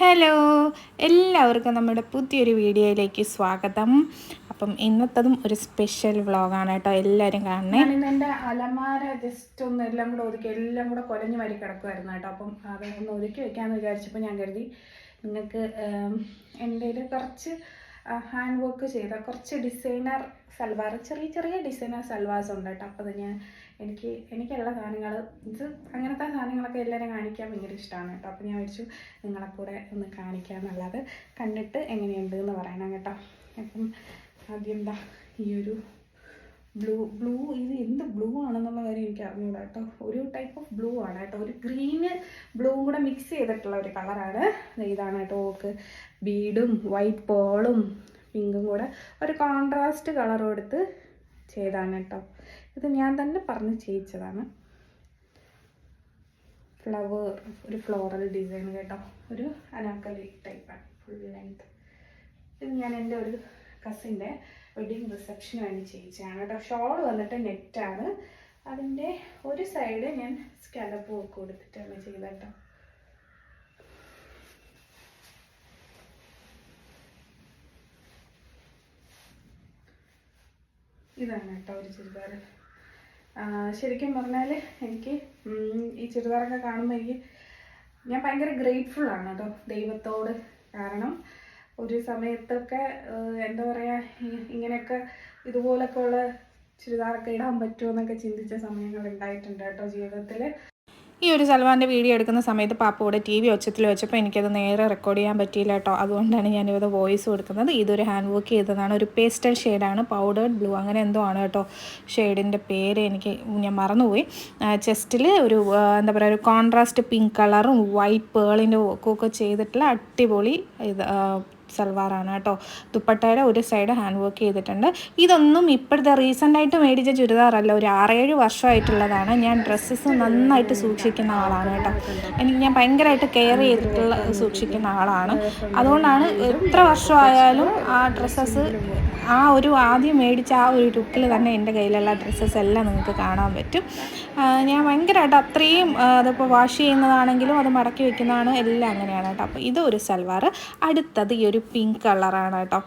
Hello എല്ലാവർക്കും നമ്മുടെ പുതിയൊരു വീഡിയോയിലേക്ക് സ്വാഗതം. അപ്പം ഇന്നത്തതും ഒരു സ്പെഷ്യൽ വ്ലോഗാണ് കേട്ടോ എല്ലാവരും കാണണേ. എന്റെ അലമാര ജസ്റ്റ് ഒന്ന് എല്ലാം കൂടെ ഒതുക്കി എല്ലാം കൂടെ കൊലഞ്ഞു വരി കിടക്കുമായിരുന്നു കേട്ടോ. അപ്പം അത് ഒന്ന് ഒതുക്കി വെക്കാമെന്ന് വിചാരിച്ചപ്പോൾ ഞാൻ കരുതി നിങ്ങൾക്ക് എന്റെ കുറച്ച് ഹാൻഡ് വർക്ക് ചെയ്ത കുറച്ച് ഡിസൈനർ സൽവാർ ചെറിയ ചെറിയ ഡിസൈനർ സൽവാർസ് ഉണ്ട് കേട്ടോ. അപ്പോൾ അത് ഞാൻ എനിക്ക് എനിക്കുള്ള സാധനങ്ങൾ ഇത് അങ്ങനത്തെ സാധനങ്ങളൊക്കെ എല്ലാവരും കാണിക്കാൻ ഭയങ്കര ഇഷ്ടമാണ് കേട്ടോ. അപ്പോൾ ഞാൻ വിളിച്ചു നിങ്ങളെ കൂടെ ഒന്ന് കാണിക്കാമെന്നുള്ളത് കണ്ടിട്ട് എങ്ങനെയുണ്ട് എന്ന് പറയണം കേട്ടോ. അപ്പം ആദ്യം എന്താ ഈ ഒരു ബ്ലൂ ബ്ലൂ ഇത് എന്ത് ബ്ലൂ ആണെന്നുള്ള കാര്യം എനിക്ക് അറിഞ്ഞൂടാ കേട്ടോ. ഒരു ടൈപ്പ് ഓഫ് ബ്ലൂ ആണ് കേട്ടോ. ഒരു ഗ്രീന് ബ്ലൂവും കൂടെ മിക്സ് ചെയ്തിട്ടുള്ള ഒരു കളറാണ് ഇതാണ് കേട്ടോ ഓക്ക് ബീഡും വൈറ്റ് പേളും പിങ്കും കൂടെ ഒരു കോൺട്രാസ്റ്റ് കളർ കൊടുത്ത് ചെയ്താണ് കേട്ടോ. ഇത് ഞാൻ തന്നെ പറഞ്ഞ് ചെയ്യിച്ചതാണ്. ഫ്ലവർ ഒരു ഫ്ലോറൽ ഡിസൈൻ കേട്ടോ. ഒരു അനാക്കലി ടൈപ്പാണ് ഫുൾ ലെങ്ത് ഇത് ഞാൻ എന്റെ ഒരു കസിന്റെ വെഡിങ് റിസപ്ഷന് വേണ്ടി ചെയ്യിച്ചതാണ് കേട്ടോ. ഷോൾ വന്നിട്ട് നെറ്റാണ് അതിന്റെ ഒരു സൈഡ് ഞാൻ സ്കലപ്പ് കൊടുത്തിട്ടാണ് ചെയ്തത് കേട്ടോ. ഇതാണ് കേട്ടോ ഒരു ചുരിദാർ ശരിക്കും പറഞ്ഞാൽ എനിക്ക് ഈ ചുരിദാറൊക്കെ കാണുമ്പോൾ എനിക്ക് ഞാൻ ഭയങ്കര ഗ്രേറ്റ്ഫുൾ ആണ് കേട്ടോ. ദൈവത്തോട് കാരണം ഒരു സമയത്തൊക്കെ എന്താ പറയുക ഇങ്ങനെയൊക്കെ ഇതുപോലൊക്കെ ഉള്ള ചുരിദാറൊക്കെ ഇടാൻ പറ്റുമോ എന്നൊക്കെ ചിന്തിച്ച സമയങ്ങൾ ഉണ്ടായിട്ടുണ്ട് കേട്ടോ ജീവിതത്തിൽ ഈ ഒരു സൽവാന്റെ വീഡിയോ എടുക്കുന്ന സമയത്ത് പാപ്പ ഇവിടെ ടി വി ഒച്ചത്തിൽ വെച്ചപ്പോൾ എനിക്കത് നേരെ റെക്കോർഡ് ചെയ്യാൻ പറ്റിയില്ല കേട്ടോ. അതുകൊണ്ടാണ് ഞാനിവിടെ വോയിസ് കൊടുക്കുന്നത്. ഇതൊരു ഹാൻഡ് വർക്ക് ചെയ്തതാണ്. ഒരു പേസ്റ്റൽ ഷെയ്ഡാണ് പൗഡേർഡ് ബ്ലൂ അങ്ങനെ എന്തോ ആണ് കേട്ടോ. ഷെയ്ഡിന്റെ പേര് എനിക്ക് ഞാൻ മറന്നുപോയി. ചെസ്റ്റിൽ ഒരു എന്താ പറയുക ഒരു കോൺട്രാസ്റ്റ് പിങ്ക് കളറും വൈറ്റ് പേളിന്റെ ഒക്കെ ചെയ്തിട്ടുള്ള അടിപൊളി ഇത് സൽവാറാണ് കേട്ടോ. ദുപ്പട്ടയുടെ ഒരു സൈഡ് ഹാൻഡ് വർക്ക് ചെയ്തിട്ടുണ്ട്. ഇതൊന്നും ഇപ്പോഴത്തെ റീസെന്റ് ആയിട്ട് മേടിച്ച ചുരിദാറല്ല ഒരു ആറേഴ് വർഷമായിട്ടുള്ളതാണ്. ഞാൻ ഡ്രസ്സസ് നന്നായിട്ട് സൂക്ഷിക്കുന്ന ആളാണ് കേട്ടോ. എനിക്ക് ഞാൻ ഭയങ്കരമായിട്ട് കെയർ ചെയ്തിട്ടുള്ള സൂക്ഷിക്കുന്ന ആളാണ്. അതുകൊണ്ടാണ് എത്ര വർഷമായാലും ആ ഡ്രസ്സസ് ആ ഒരു ആദ്യം മേടിച്ച ആ ഒരു ലുക്കിൽ തന്നെ എന്റെ കയ്യിലുള്ള ഡ്രസ്സസ് എല്ലാം നിങ്ങൾക്ക് കാണാൻ പറ്റും. ഞാൻ ഭയങ്കരമായിട്ട് അത്രയും അതിപ്പോൾ വാഷ് ചെയ്യുന്നതാണെങ്കിലും അത് മടക്കി വെക്കുന്നതാണ് എല്ലാം അങ്ങനെയാണ് കേട്ടോ. അപ്പോൾ ഇതൊരു സൽവാർ അടുത്തത് ഈ ഒരു പിങ്ക് കളറാണ് കേട്ടോ.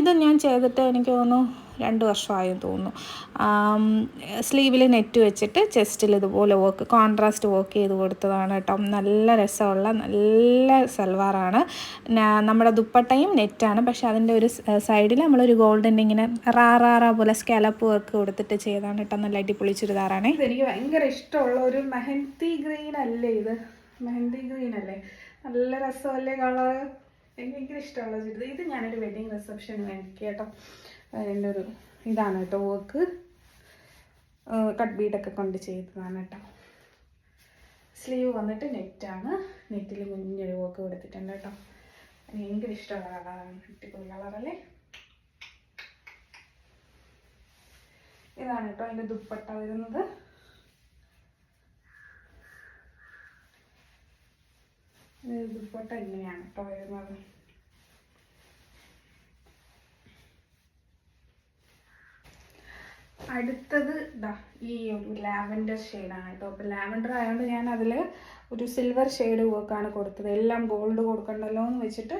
ഇത് ഞാൻ ചെയ്തിട്ട് എനിക്ക് തോന്നുന്നു രണ്ട് വർഷമായെന്ന് തോന്നുന്നു. സ്ലീവിൽ നെറ്റ് വെച്ചിട്ട് ചെസ്റ്റിൽ ഇതുപോലെ വർക്ക് കോൺട്രാസ്റ്റ് വർക്ക് ചെയ്ത് കൊടുത്തതാണ് കേട്ടോ. നല്ല രസമുള്ള നല്ല സൽവാറാണ്. നമ്മുടെ ദുപ്പട്ടയും നെറ്റാണ്. പക്ഷേ അതിന്റെ ഒരു സൈഡിൽ നമ്മളൊരു ഗോൾഡിന്റെ ഇങ്ങനെ റാ റാ റാ പോലെ സ്കാലപ്പ് വർക്ക് കൊടുത്തിട്ട് ചെയ്താണ് കേട്ടോ. നല്ല അടിപൊളി ചുരിദാറാണേ. എനിക്ക് ഭയങ്കര ഇഷ്ടമുള്ള ഒരു മെഹന്തി ഗ്രീൻ അല്ലേ ഇത്? മെഹന്തി ഗ്രീൻ അല്ലേ? നല്ല രസമല്ലേ കളർ എനിക്ക് ഭയങ്കര ഇഷ്ടമുള്ള ചുരിദാർ. ഇത് ഞാനൊരു വെഡിങ് റിസപ്ഷന് വേണ്ടി കേട്ടോ എന്റെ ഒരു ഇതാണ് കേട്ടോ വർക്ക് കട്ട് ബീഡൊക്കെ കൊണ്ട് ചെയ്തതാണ് കേട്ടോ. സ്ലീവ് വന്നിട്ട് നെറ്റാണ് നെറ്റിൽ കുഞ്ഞൊരു വർക്ക് കൊടുത്തിട്ടുണ്ട് കേട്ടോ. ഭയങ്കര ഇഷ്ടമുള്ള കളറാണ് അടിപൊളി കളറല്ലേ ഇതാണ് കേട്ടോ അതിന്റെ ദുപ്പട്ട വരുന്നത്. ദുപ്പട്ട ഇങ്ങനെയാണ് കേട്ടോ വരുന്നത്. അടുത്തത് ഇതാ ഈ ഒരു ലാവൻഡർ ഷെയ്ഡാണ് കേട്ടോ. അപ്പോൾ ലാവൻഡർ ആയതുകൊണ്ട് ഞാൻ അതിൽ ഒരു സിൽവർ ഷെയ്ഡ് വർക്കാണ് കൊടുത്തത്. എല്ലാം ഗോൾഡ് കൊടുക്കണ്ടല്ലോ എന്ന് വെച്ചിട്ട്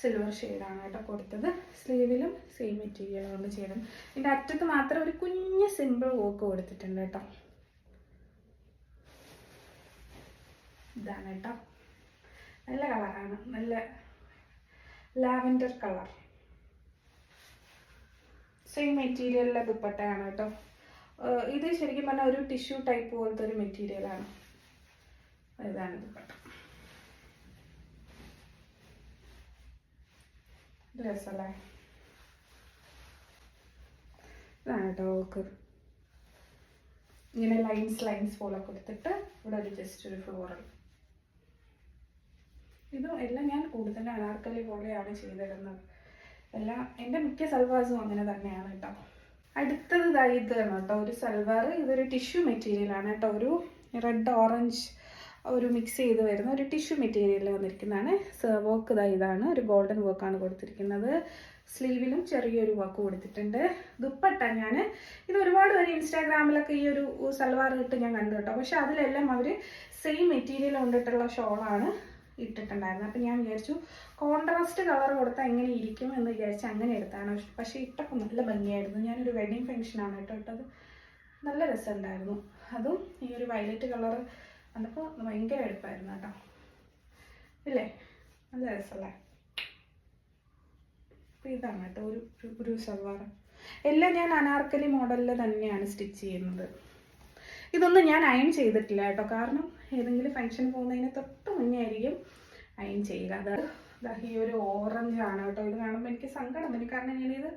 സിൽവർ ഷെയ്ഡാണ് കേട്ടോ കൊടുത്തത്. സ്ലീവിലും സെയിം മെറ്റീരിയൽ കൊണ്ട് ചെയ്തത് ഇതിന്റെ അറ്റത്ത് മാത്രം ഒരു കുഞ്ഞ് സിമ്പിൾ വർക്ക് കൊടുത്തിട്ടുണ്ട് കേട്ടോ. ഇതാണ് കേട്ടോ. നല്ല കളറാണ് നല്ല ലാവൻഡർ കളർ സെയിം മെറ്റീരിയലിലെ ദുപ്പട്ടയാണ് കേട്ടോ. ഇത് ശരിക്കും പറഞ്ഞാൽ ഒരു ടിഷ്യൂ ടൈപ്പ് പോലത്തെ ഒരു മെറ്റീരിയലാണ് ഇതാണ് ദുപ്പട്ട. രസമല്ലേ ഇതാണ് കേട്ടോ ഓക്ക് ഇങ്ങനെ ലൈൻസ് ലൈൻസ് പോലെ കൊടുത്തിട്ട് ഇവിടെ ഒരു ജസ്റ്റ് ഒരു ഫ്ലോറൽ ഇതും എല്ലാം ഞാൻ കൂടുതൽ അനാർക്കലി പോലെയാണ് ചെയ്തിടുന്നത്. എല്ലാം എന്റെ മിക്ക സൽവാസും അങ്ങനെ തന്നെയാണ് കേട്ടോ. അടുത്തത് ഇത് തന്നെ കേട്ടോ ഒരു സൽവാർ. ഇതൊരു ടിഷ്യൂ മെറ്റീരിയലാണ് കേട്ടോ. ഒരു റെഡ് ഓറഞ്ച് ഒരു മിക്സ് ചെയ്ത് വരുന്ന ഒരു ടിഷ്യൂ മെറ്റീരിയൽ വന്നിരിക്കുന്നതാണ്. വർക്ക് ഇതാ ഇതാണ്. ഒരു ഗോൾഡൻ വർക്കാണ് കൊടുത്തിരിക്കുന്നത്. സ്ലീവിലും ചെറിയൊരു വർക്ക് കൊടുത്തിട്ടുണ്ട്. ദുപ്പട്ട ഞാൻ ഇത് ഒരുപാട് പേര് ഇൻസ്റ്റാഗ്രാമിലൊക്കെ ഈ ഒരു സൽവാർ ഇട്ട് ഞാൻ കണ്ടു കേട്ടോ. പക്ഷെ അതിലെല്ലാം അവർ സെയിം മെറ്റീരിയൽ കൊണ്ടിട്ടുള്ള ഷോളാണ് ഇട്ടിട്ടുണ്ടായിരുന്നു. അപ്പം ഞാൻ വിചാരിച്ചു കോൺട്രാസ്റ്റ് കളർ കൊടുത്താൽ എങ്ങനെ ഇരിക്കും എന്ന് വിചാരിച്ച് അങ്ങനെ എടുത്താണ്. പക്ഷേ ഇട്ടപ്പോൾ നല്ല ഭംഗിയായിരുന്നു. ഞാനൊരു വെഡിങ് ഫംഗ്ഷനാണ് കേട്ടോ ഇട്ടത്. നല്ല രസമുണ്ടായിരുന്നു. അതും ഈ ഒരു വയലറ്റ് കളർ വന്നപ്പോൾ ഭയങ്കര എടുപ്പായിരുന്നു കേട്ടോ. ഇല്ലേ? നല്ല രസമല്ലേ? അപ്പോൾ ഇതാണ് കേട്ടോ ഒരു- ഒരു സൽവാർ എല്ലാം ഞാൻ അനാർക്കലി മോഡലിൽ തന്നെയാണ് സ്റ്റിച്ച് ചെയ്യുന്നത്. ഇതൊന്നും ഞാൻ അയൺ ചെയ്തിട്ടില്ല കേട്ടോ. കാരണം ഏതെങ്കിലും ഫങ്ഷൻ പോകുന്നതിന് തൊട്ട് മുന്നേ ആയിരിക്കും അയൺ ചെയ്യുക. അത് ഈ ഒരു ഓറഞ്ച് ആണ് കേട്ടോ. ഇത് കാണുമ്പോൾ എനിക്ക് സങ്കടം വരും. കാരണം ഞാനിത്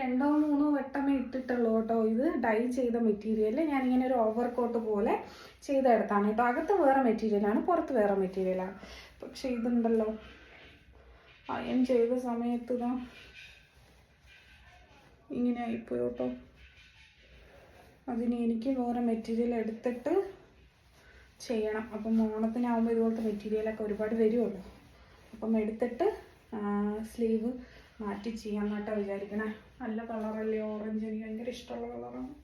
രണ്ടോ മൂന്നോ വട്ടമേ ഇട്ടിട്ടുള്ളൂ കേട്ടോ. ഇത് ഡൈ ചെയ്ത മെറ്റീരിയൽ ഞാനിങ്ങനെ ഒരു ഓവർ കോട്ട് പോലെ ചെയ്തെടുത്താണ് കേട്ടോ അകത്ത് വേറെ മെറ്റീരിയലാണ് പുറത്ത് വേറെ മെറ്റീരിയലാണ് പക്ഷെ ഇതുണ്ടല്ലോ. അയൺ ചെയ്ത സമയത്ത് ഇതാ ഇങ്ങനെ ആയിപ്പോയി കേട്ടോ. അതിന് എനിക്ക് വേറെ മെറ്റീരിയൽ എടുത്തിട്ട് ചെയ്യണം. അപ്പം ഓണത്തിനാവുമ്പോൾ ഇതുപോലത്തെ മെറ്റീരിയലൊക്കെ ഒരുപാട് വരുമല്ലോ. അപ്പം എടുത്തിട്ട് സ്ലീവ് മാറ്റി ചെയ്യാൻ കേട്ടോ വിചാരിക്കണേ. നല്ല കളറല്ലേ ഓറഞ്ച് എനിക്ക് ഭയങ്കര ഇഷ്ടമുള്ള കളറാണ്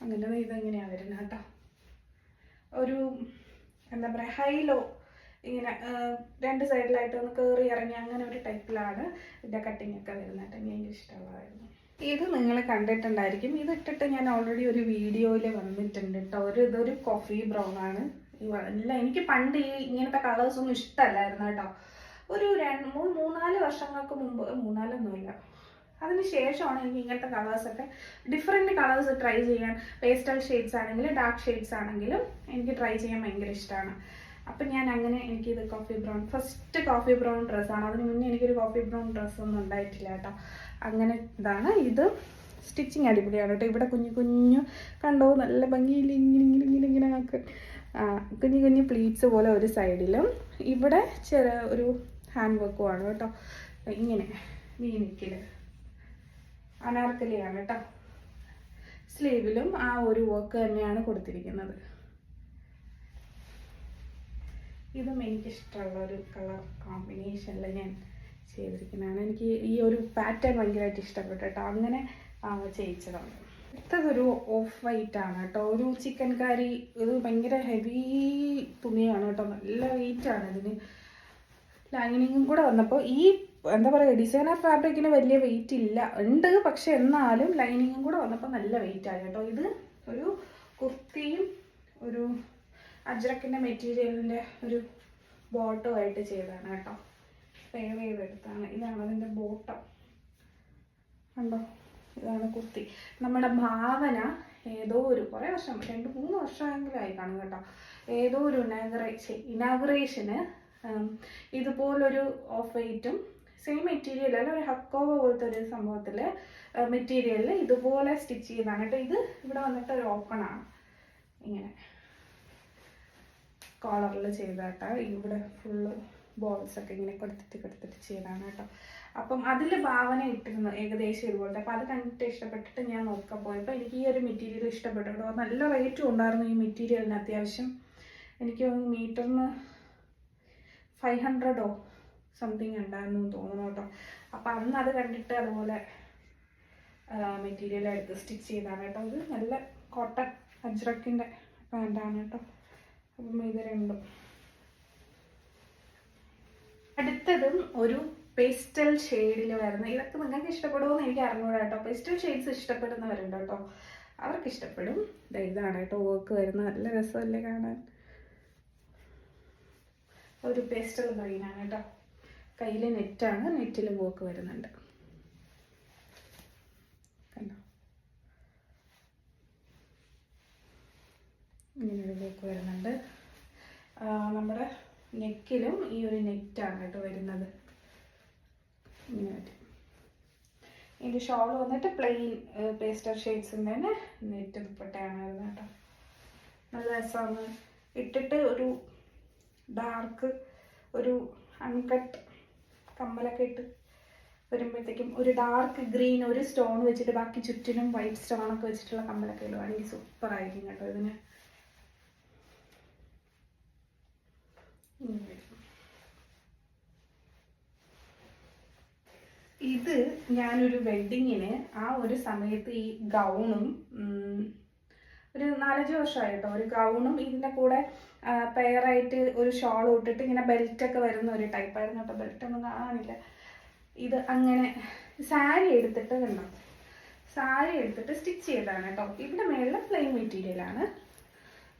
അങ്ങനെ ഇത് ഇതെങ്ങനെയാണ് വരുന്നത് കേട്ടോ. ഒരു എന്താ പറയുക ഹൈലോ ഇങ്ങനെ രണ്ട് സൈഡിലായിട്ട് ഒന്ന് കയറി ഇറങ്ങി അങ്ങനെ ഒരു ടൈപ്പിലാണ് ഇതിന്റെ കട്ടിങ് ഒക്കെ വരുന്നത് കേട്ടോ. എനിക്ക് ഭയങ്കര ഇഷ്ടമുള്ളതായിരുന്നു. ഇത് നിങ്ങൾ കണ്ടിട്ടുണ്ടായിരിക്കും. ഇത് ഇട്ടിട്ട് ഞാൻ ഓൾറെഡി ഒരു വീഡിയോയിൽ വന്നിട്ടുണ്ട് കേട്ടോ ഒരു ഇതൊരു കോഫി ബ്രൗൺ ആണ്. അല്ല എനിക്ക് പണ്ട് ഈ ഇങ്ങനത്തെ കളേഴ്സ് ഒന്നും ഇഷ്ടമല്ലായിരുന്നു കേട്ടോ ഒരു രണ്ട് മൂന്ന് മൂന്നാൽ വർഷങ്ങൾക്ക് മുമ്പ് മൂന്നാലൊന്നുമില്ല. അതിന് ശേഷമാണ് എനിക്ക് ഇങ്ങനത്തെ കളേഴ്സൊക്കെ ഡിഫറെന്റ് കളേഴ്സ് ട്രൈ ചെയ്യാൻ പേസ്റ്റൽ ഷെയ്ഡ്സ് ആണെങ്കിലും ഡാർക്ക് ഷെയ്ഡ്സ് ആണെങ്കിലും എനിക്ക് ട്രൈ ചെയ്യാൻ ഭയങ്കര ഇഷ്ടമാണ് അപ്പം ഞാൻ അങ്ങനെ എനിക്കിത് coffee brown first coffee brown ഡ്രസ്സാണ് അതിന് മുന്നേ എനിക്കൊരു കോഫി ബ്രൗൺ ഡ്രസ്സൊന്നും ഉണ്ടായിട്ടില്ല കേട്ടോ. അങ്ങനെ ഇതാണ് ഇത്. സ്റ്റിച്ചിങ് അടിപൊളിയാണ് കേട്ടോ. ഇവിടെ കുഞ്ഞു കുഞ്ഞു കണ്ടോ? നല്ല ഭംഗിയിൽ ഇങ്ങനെ ഇങ്ങനെ ഇങ്ങനെ ഇങ്ങനെ കുഞ്ഞു കുഞ്ഞു പ്ലീറ്റ്സ് പോലെ ഒരു സൈഡിലും ഇവിടെ ചെറിയ ഒരു ഹാൻഡ് വർക്കുമാണ് കേട്ടോ. ഇങ്ങനെ വീനിക്കിൽ അനാർക്കലിയാണ് കേട്ടോ. സ്ലീവിലും ആ ഒരു വർക്ക് തന്നെയാണ് കൊടുത്തിരിക്കുന്നത്. ഇതും എനിക്കിഷ്ടമുള്ള ഒരു കളർ കോമ്പിനേഷനിൽ ഞാൻ ചെയ്തിരിക്കുന്നതാണ്. എനിക്ക് ഈ ഒരു പാറ്റേൺ ഭയങ്കരമായിട്ട് ഇഷ്ടപ്പെട്ടു കേട്ടോ. അങ്ങനെ ചെയ്യിച്ചതാണ്. അടുത്തതൊരു ഓഫ് വൈറ്റ് ആണ് കേട്ടോ. ഒരു ചിക്കൻ കറി ഇത് ഭയങ്കര ഹെവി തുണിയാണ് കേട്ടോ. നല്ല വെയിറ്റ് ആണ് ഇതിന്. ലൈനിങ്ങും കൂടെ വന്നപ്പോൾ ഈ എന്താ പറയുക ഡിസൈനർ ഫാബ്രിക്കിന് വലിയ വെയിറ്റ് ഇല്ല. ഉണ്ട് പക്ഷെ എന്നാലും ലൈനിങ്ങും കൂടെ വന്നപ്പോൾ നല്ല വെയിറ്റ് ആയി കേട്ടോ. ഇത് ഒരു കുർത്തിയും ഒരു അജ്രക്കിന്റെ മെറ്റീരിയലിന്റെ ഒരു ബോട്ടോ ആയിട്ട് ചെയ്തതാണ് കേട്ടോ. സേവ് ചെയ്തെടുത്താണ്. ഇതാണ് അതിന്റെ ബോട്ടം കണ്ടോ? ഇതാണ് കുർത്തി നമ്മുടെ ഭാവന ഏതോ ഒരു കുറേ വർഷം രണ്ട് മൂന്ന് വർഷമെങ്കിലും ആയി കാണും കേട്ടോ. ഏതോ ഒരു ഇനാഗ്രേഷൻ ഇനാഗ്രേഷന് ഇതുപോലൊരു ഓഫ് വൈറ്റും സെയിം മെറ്റീരിയൽ അല്ല ഒരു ഹക്കോവ പോലത്തെ ഒരു സംഭവത്തിൽ മെറ്റീരിയലിൽ ഇതുപോലെ സ്റ്റിച്ച് ചെയ്താണ് കേട്ടോ ഇത് ഇവിടെ വന്നിട്ട് ഒരു ഓപ്പണാണ് ഇങ്ങനെ. കോളറിൽ ചെയ്താട്ടാ ഇവിടെ ഫുള്ള് ബോൾസ് ഒക്കെ ഇങ്ങനെ കൊടുത്തിട്ട് കൊടുത്തിട്ട് ചെയ്താണ് കേട്ടോ. അപ്പം അതിൽ ഭാവന ഇട്ടിരുന്നു ഏകദേശം ഇതുപോലത്തെ. അപ്പം അത് കണ്ടിട്ട് ഇഷ്ടപ്പെട്ടിട്ട് ഞാൻ നോക്കാൻ പോയപ്പോൾ എനിക്ക് ഈ ഒരു മെറ്റീരിയൽ ഇഷ്ടപ്പെട്ടു കേട്ടോ നല്ല റേറ്റും ഉണ്ടായിരുന്നു ഈ മെറ്റീരിയലിന് അത്യാവശ്യം. എനിക്ക് മീറ്ററിന് ഫൈവ് ഹൺഡ്രഡോ സംതിങ് ഉണ്ടായിരുന്നു തോന്നുന്നു കേട്ടോ. അപ്പം അന്ന് അത് കണ്ടിട്ട് അതുപോലെ മെറ്റീരിയൽ എടുത്ത് സ്റ്റിച്ച് ചെയ്താണ് കേട്ടോ. ഇത് നല്ല കോട്ടൺ അജ്രക്കിന്റെ പാന്റാണ് കേട്ടോ. അപ്പം ഇത് രണ്ടും. അടുത്തതും ഒരു പേസ്റ്റൽ ഷെയ്ഡിൽ വരുന്ന ഇതൊക്കെ നിങ്ങൾക്ക് ഇഷ്ടപ്പെടുമോ എന്ന് എനിക്ക് അറിഞ്ഞൂടാ കേട്ടോ. പേസ്റ്റൽ ഷെയ്ഡ്സ് ഇഷ്ടപ്പെടുന്നവരുണ്ട് കേട്ടോ. അവർക്ക് ഇഷ്ടപ്പെടും ഇതാണ് കേട്ടോ വർക്ക് വരുന്ന. നല്ല രസമല്ലേ കാണാൻ. ഒരു പേസ്റ്റൽ ഗ്രീനാണ് കേട്ടോ. കയ്യിൽ നെറ്റാണ് നെറ്റിൽ വർക്ക് വരുന്നുണ്ട് കണ്ടോ ഇങ്ങനൊരു വർക്ക് വരുന്നുണ്ട്. നമ്മുടെ നെക്കിലും ഈ ഒരു നെറ്റാണ് കേട്ടോ വരുന്നത്. ഇങ്ങനെ വരും. ഇതിന്റെ ഷോൾ വന്നിട്ട് പ്ലെയിൻ പേസ്റ്റർ ഷെയ്ഡ്സിന്റെ തന്നെ നെറ്റ് ദുപ്പട്ടയാണ് വരുന്നത് കേട്ടോ. നല്ല രസമാണ്. ഇട്ടിട്ട് ഒരു ഡാർക്ക് ഒരു അൺകട്ട് കമ്മലൊക്കെ ഇട്ട് വരുമ്പോഴത്തേക്കും ഒരു ഡാർക്ക് ഗ്രീൻ ഒരു സ്റ്റോൺ വെച്ചിട്ട് ബാക്കി ചുറ്റിനും വൈറ്റ് സ്റ്റോണൊക്കെ വെച്ചിട്ടുള്ള കമ്മലൊക്കെ ഇടുവാണെങ്കിൽ സൂപ്പർ ആയിരിക്കും കേട്ടോ ഇതിന് ഇങ്ങനെ വരും. ഇത് ഞാനൊരു വെഡിങ്ങിന് ആ ഒരു സമയത്ത് ഈ ഗൗണും ഒരു നാലഞ്ച് വർഷമായി കേട്ടോ ഒരു ഗൗണും ഇതിന്റെ കൂടെ പെയറായിട്ട് ഒരു ഷോൾ ഇട്ടിട്ട് ഇങ്ങനെ ബെൽറ്റൊക്കെ വരുന്ന ഒരു ടൈപ്പായിരുന്നു കേട്ടോ. ബെൽറ്റ് ഒന്നും കാണാനില്ല. ഇത് അങ്ങനെ സാരി എടുത്തിട്ട് കണ്ടോ? സാരി എടുത്തിട്ട് സ്റ്റിച്ച് ചെയ്തതാണ് കേട്ടോ. ഇതിന്റെ മേളിൽ പ്ലെയിൻ മെറ്റീരിയലാണ്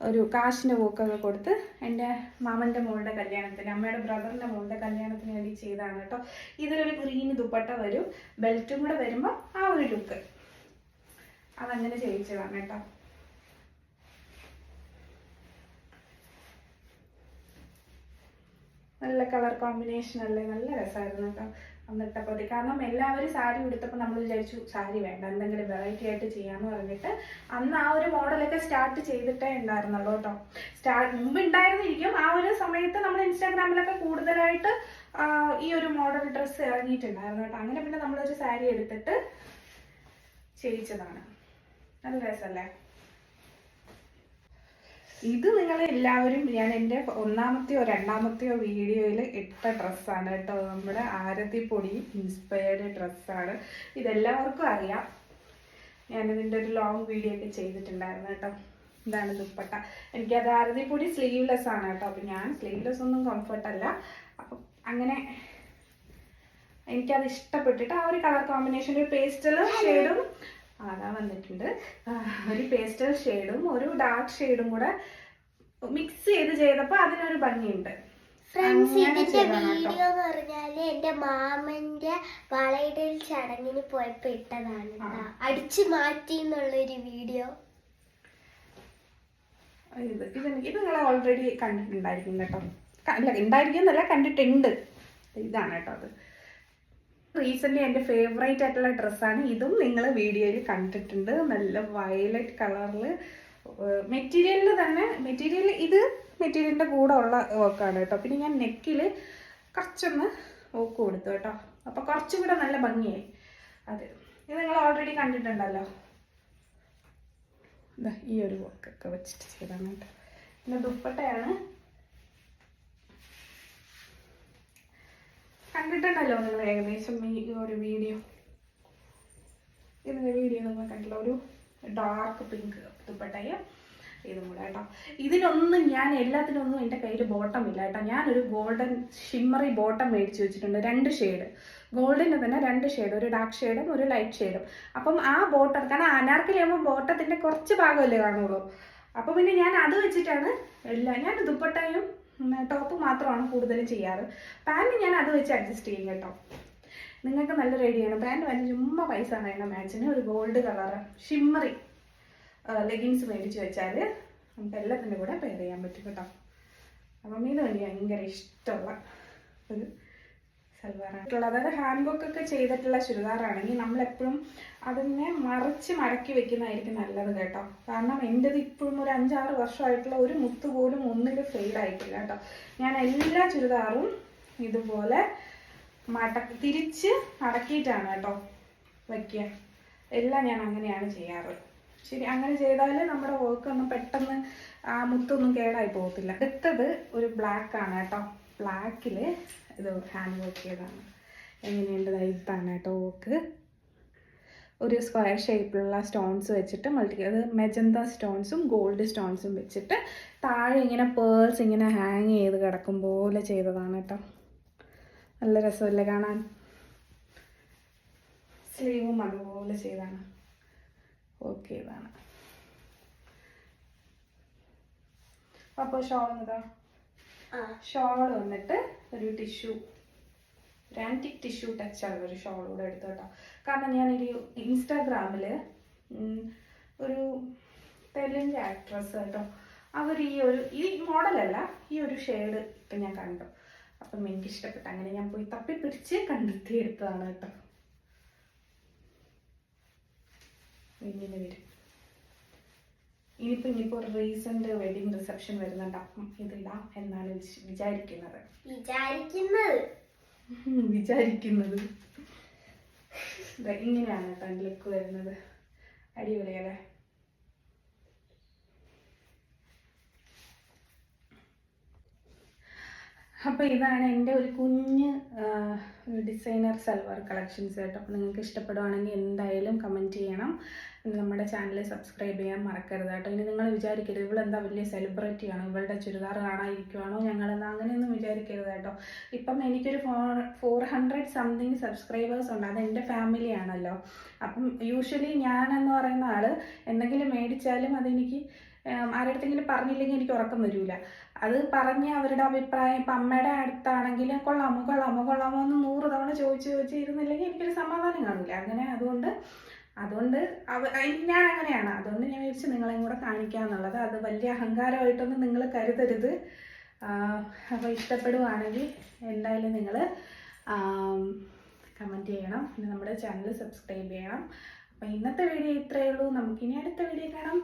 ഒരു കാശിന്റെ പോക്കൊക്കെ കൊടുത്ത് എന്റെ മാമന്റെ മോളുടെ കല്യാണത്തിന് അമ്മയുടെ ബ്രദറിന്റെ മോളുടെ കല്യാണത്തിന് വേണ്ടി ചെയ്തതാണ് കേട്ടോ. ഇതിലൊരു ഗ്രീൻ ദുപ്പട്ട വരും ബെൽറ്റും കൂടെ വരുമ്പോൾ ആ ഒരു ലുക്ക് അതങ്ങനെ ചെയ്യിച്ചതാണ് കേട്ടോ. നല്ല കളർ കോമ്പിനേഷൻ അല്ലേ? നല്ല രസമായിരുന്നു കേട്ടോ. അന്നിട്ടപ്പോൾ കാരണം എല്ലാവരും സാരി ഉടുത്തപ്പോൾ നമ്മൾ വിചാരിച്ചു സാരി വേണ്ട എന്തെങ്കിലും വെറൈറ്റി ആയിട്ട് ചെയ്യാമെന്ന് പറഞ്ഞിട്ട് അന്ന് ആ ഒരു മോഡലൊക്കെ സ്റ്റാർട്ട് ചെയ്തിട്ടേ ഉണ്ടായിരുന്നുള്ളൂ കേട്ടോ. സ്റ്റാർട്ട് മുമ്പ് ഉണ്ടായിരുന്നിരിക്കും. ആ ഒരു സമയത്ത് നമ്മൾ ഇൻസ്റ്റാഗ്രാമിലൊക്കെ കൂടുതലായിട്ട് ഈ ഒരു മോഡൽ ഡ്രസ്സ് ഇറങ്ങിയിട്ടുണ്ടായിരുന്നു കേട്ടോ. അങ്ങനെ പിന്നെ നമ്മളൊരു സാരി എടുത്തിട്ട് ചെയ്യിച്ചതാണ്. നല്ല രസമല്ലേ? ഇത് നിങ്ങൾ എല്ലാവരും ഞാൻ എന്റെ ഒന്നാമത്തെയോ രണ്ടാമത്തെയോ വീഡിയോയിൽ ഇട്ട ഡ്രസ്സാണ് കേട്ടോ. നമ്മുടെ ആരത്തിപ്പൊടി ഇൻസ്പയർഡ് ഡ്രസ്സാണ്. ഇതെല്ലാവർക്കും അറിയാം. ഞാനിതിന്റെ ഒരു ലോങ് വീഡിയോ ഒക്കെ ചെയ്തിട്ടുണ്ടായിരുന്നു കേട്ടോ. ഇതാണ് ദുപ്പട്ട. എനിക്കത് ആരതിപ്പൊടി സ്ലീവ്ലെസ് ആണ് കേട്ടോ. അപ്പം ഞാൻ സ്ലീവ്ലെസ് ഒന്നും കംഫർട്ട് അല്ല. അപ്പം അങ്ങനെ എനിക്കത് ഇഷ്ടപ്പെട്ടിട്ട് ആ ഒരു കളർ കോമ്പിനേഷൻ ഒരു പേസ്റ്റൽ ഷെയ്ഡും അതാ വന്നിട്ടുണ്ട്. ഒരു പേസ്റ്റൽ ഷെയ്ഡും ഒരു ഡാർക്ക് ഷെയ്ഡും കൂടെ മിക്സ് ചെയ്ത് ചെയ്തപ്പോൾ അതിനൊരു ഭംഗിയുണ്ട്. ഫ്രണ്ട്സ് ഇതിന്റെ വീഡിയോ എന്ന് പറഞ്ഞാൽ എന്റെ മാമന്റെ വളയിടൽ ചടങ്ങിന് പോയപ്പോ ഇട്ടതാണ് ട്ടാ. അടിച്ചു മാറ്റി എന്നുള്ളൊരു വീഡിയോ. ഇത് ഇത് ഇത് നിങ്ങൾ ഓൾറെഡി കണ്ടിട്ടുണ്ടായിരിക്കും കേട്ടോ. അല്ല ഉണ്ടായിരിക്കും എന്നല്ല കണ്ടിട്ടുണ്ട്. ഇതാണ് കേട്ടോ അത്. റീസെന്റ്ലി എന്റെ ഫേവറേറ്റ് ആയിട്ടുള്ള ഡ്രസ്സാണ് ഇതും. നിങ്ങൾ വീഡിയോയിൽ കണ്ടിട്ടുണ്ട്. നല്ല വയലറ്റ് കളറിൽ മെറ്റീരിയലിൽ തന്നെ മെറ്റീരിയൽ ഇത് മെറ്റീരിയലിന്റെ കൂടെ ഉള്ള വർക്കാണ് കേട്ടോ. പിന്നെ ഞാൻ നെക്കിൽ കുറച്ചൊന്ന് വർക്ക് കൊടുത്തു കേട്ടോ. അപ്പോൾ കുറച്ചും കൂടെ നല്ല ഭംഗിയായി. അതെ. ഇത് നിങ്ങൾ ഓൾറെഡി കണ്ടിട്ടുണ്ടല്ലോ. ഈ ഒരു വർക്കൊക്കെ വെച്ചിട്ട് ചെയ്താണ് കേട്ടോ. പിന്നെ ദുപ്പട്ടയാണ്. കണ്ടിട്ടുണ്ടല്ലോ നിങ്ങൾ ഏകദേശം ഈ ഒരു വീഡിയോ ഇതിന്റെ വീഡിയോ നിങ്ങൾ കണ്ടിട്ടുള്ള ഒരു ഡാർക്ക് പിങ്ക് ദുപ്പട്ടയും ഇതും കൂടെ കേട്ടോ. ഇതിനൊന്നും ഞാൻ എല്ലാത്തിനൊന്നും എന്റെ കയ്യിൽ ബോട്ടം ഇല്ല കേട്ടോ. ഞാനൊരു ഗോൾഡൻ ഷിമ്മറി ബോട്ടം മേടിച്ച് വെച്ചിട്ടുണ്ട് രണ്ട് ഷെയ്ഡ് ഗോൾഡിന്റെ തന്നെ രണ്ട് ഷെയ്ഡ് ഒരു ഡാർക്ക് ഷെയ്ഡും ഒരു ലൈറ്റ് ഷെയ്ഡും അപ്പം ആ ബോട്ടം കാരണം അനാർക്കലി ആകുമ്പോൾ ബോട്ടത്തിന്റെ കുറച്ച് ഭാഗമല്ലേ കാണുള്ളൂ. അപ്പം പിന്നെ ഞാൻ അത് വെച്ചിട്ടാണ് എല്ലാം ഞാൻ ദുപ്പട്ടയും ടോപ്പ് മാത്രമാണ് കൂടുതലും ചെയ്യാറ്. പാന്റ് ഞാൻ അത് വെച്ച് അഡ്ജസ്റ്റ് ചെയ്യും കേട്ടോ. നിങ്ങൾക്ക് നല്ല റെഡിയാണ് പാന്റ് വന്ന് ചുമ്മാ പൈസ വേണ്ട മാച്ചിന് ഒരു ഗോൾഡ് കളറ് ഷിമ്മറി ലെഗിൻസ് മേടിച്ച് വെച്ചാൽ നമുക്ക് എല്ലാത്തിന്റെ കൂടെ പെയർ ചെയ്യാൻ പറ്റും കേട്ടോ. അപ്പം ഇത് എനിക്ക് ഭയങ്കര ഇഷ്ടമുള്ള ഒരു സൽവാറായിട്ടുള്ള അതായത് ഹാൻഡ് വർക്ക് ഒക്കെ ചെയ്തിട്ടുള്ള ചുരിദാറാണെങ്കിൽ നമ്മളെപ്പോഴും അതിനെ മറിച്ച് മടക്കി വെക്കുന്നതായിരിക്കും നല്ലത് കേട്ടോ. കാരണം എന്റെത് ഇപ്പോഴും ഒരു അഞ്ചാറ് വർഷമായിട്ടുള്ള ഒരു മുത്ത് പോലും ഒന്നിൽ ഫെയ്ഡ് ആയിട്ടില്ല കേട്ടോ. ഞാൻ എല്ലാ ചുരിദാറും ഇതുപോലെ മട തിരിച്ച് മടക്കിയിട്ടാണ് കേട്ടോ വയ്ക്കുക എല്ലാം ഞാൻ അങ്ങനെയാണ് ചെയ്യാറ്. ശരി അങ്ങനെ ചെയ്താൽ നമ്മുടെ വർക്ക് ഒന്നും പെട്ടെന്ന് ആ മുത്തൊന്നും കേടായി പോകത്തില്ല. അടുത്തത് ഒരു ബ്ലാക്ക് ആണ് കേട്ടോ. ബ്ലാക്കിൽ ഇത് ഹാൻഡ് വർക്ക് ചെയ്തതാണ് എങ്ങനെയുണ്ട് ഇതാണ് കേട്ടോ ഓക്ക് ഒരു സ്ക്വയർ ഷേപ്പിലുള്ള സ്റ്റോൺസ് വെച്ചിട്ട് മൾട്ടി അത് മെജന്ത സ്റ്റോൺസും ഗോൾഡ് സ്റ്റോൺസും വെച്ചിട്ട് താഴെ ഇങ്ങനെ പേൾസ് ഇങ്ങനെ ഹാങ് ചെയ്ത് കിടക്കും പോലെ ചെയ്തതാണ് കേട്ടോ. നല്ല രസമല്ലേ കാണാൻ? സ്ലീവും അതുപോലെ ചെയ്താണ്. ഓക്കെ ഇതാണ് അപ്പോൾ ഷോൾ എന്നതാ ഷോൾ വന്നിട്ട് ഒരു ടിഷ്യൂ ഒരു ആന്റിക് ടിഷ്യൂ ടച്ചാണ് ഒരു ഷോൾ കൂടെ എടുത്തു കേട്ടോ. കാരണം ഞാനൊരു ഇൻസ്റ്റാഗ്രാമിൽ ഒരു തെലുങ്ക് ആക്ട്രസ് കേട്ടോ. അവർ ഈ ഒരു ഈ മോഡലല്ല ഈ ഒരു ഷെയ്ഡ് ഇപ്പം ഞാൻ കണ്ടു. അപ്പം എനിക്ക് ഇഷ്ടപ്പെട്ടു അങ്ങനെ ഞാൻ പോയി തപ്പിപ്പിടിച്ച് കണ്ടെത്തി എടുത്തതാണ് കേട്ടോ. ഇങ്ങനെ വരും. ഇനിയിപ്പോൾ ഇനിയിപ്പോൾ ഒരു റീസെന്റ് വെഡിങ് റിസപ്ഷൻ വരുന്നുണ്ട്. അപ്പം ഇതിടാം എന്നാണ് വിച്- വിചാരിക്കുന്നത്. വിചാരിക്കുന്നത്. വിചാരിക്കുന്നത്. ഇങ്ങനെയാണ് കേട്ടോ ലുക്ക് വരുന്നത്. അടിപൊളിയല്ലേ? അപ്പോൾ ഇതാണ് എന്റെ ഒരു കുഞ്ഞ് ഡിസൈനർ സൽവാർ കളക്ഷൻസ് കേട്ടോ. അപ്പോൾ നിങ്ങൾക്ക് ഇഷ്ടപ്പെടുവാണെങ്കിൽ എന്തായാലും കമന്റ് ചെയ്യണം. നമ്മുടെ ചാനൽ സബ്സ്ക്രൈബ് ചെയ്യാൻ മറക്കരുത് കേട്ടോ. ഇനി നിങ്ങൾ വിചാരിക്കരുത് ഇവളെന്താ വലിയ സെലിബ്രിറ്റി ആണോ? ഇവളുടെ ചുരിദാർ കാണാതിരിക്കുവാണോ? ഞങ്ങളെന്താ അങ്ങനെയൊന്നും വിചാരിക്കരുത് കേട്ടോ. ഇപ്പം എനിക്കൊരു four four hundred something subscribers ഉണ്ട്. അത് എന്റെ ഫാമിലി ആണല്ലോ. അപ്പം യൂഷ്വലി ഞാനെന്ന് പറയുന്ന ആൾ എന്തെങ്കിലും മേടിച്ചാലും അതെനിക്ക് ആരുടെടുത്തെങ്കിലും പറഞ്ഞില്ലെങ്കിൽ എനിക്ക് ഉറക്കം വരില്ല അത് പറഞ്ഞ് അവരുടെ അഭിപ്രായം ഇപ്പം അമ്മയുടെ അടുത്താണെങ്കിലും കൊള്ളാമോ കൊള്ളാമോ കൊള്ളാമോ എന്ന് നൂറ് തവണ ചോദിച്ച് ചോദിച്ച് ഇരുന്നില്ലെങ്കിൽ എനിക്കൊരു സമാധാനം കാണില്ല. അങ്ങനെ അതുകൊണ്ട് അതുകൊണ്ട് അവ ഞാൻ അങ്ങനെയാണ്. അതുകൊണ്ട് ഞാൻ വിചാരിച്ചു നിങ്ങളെയും കൂടെ കാണിക്കാന്നുള്ളത്. അത് വലിയ അഹങ്കാരമായിട്ടൊന്നും നിങ്ങൾ കരുതരുത്. അപ്പോൾ ഇഷ്ടപ്പെടുവാണെങ്കിൽ എന്തായാലും നിങ്ങൾ കമന്റ് ചെയ്യണം. പിന്നെ നമ്മുടെ ചാനൽ സബ്സ്ക്രൈബ് ചെയ്യണം. അപ്പോൾ ഇന്നത്തെ വീഡിയോ ഇത്രയേ ഉള്ളൂ. നമുക്കിനി അടുത്ത വീഡിയോ കാണാം.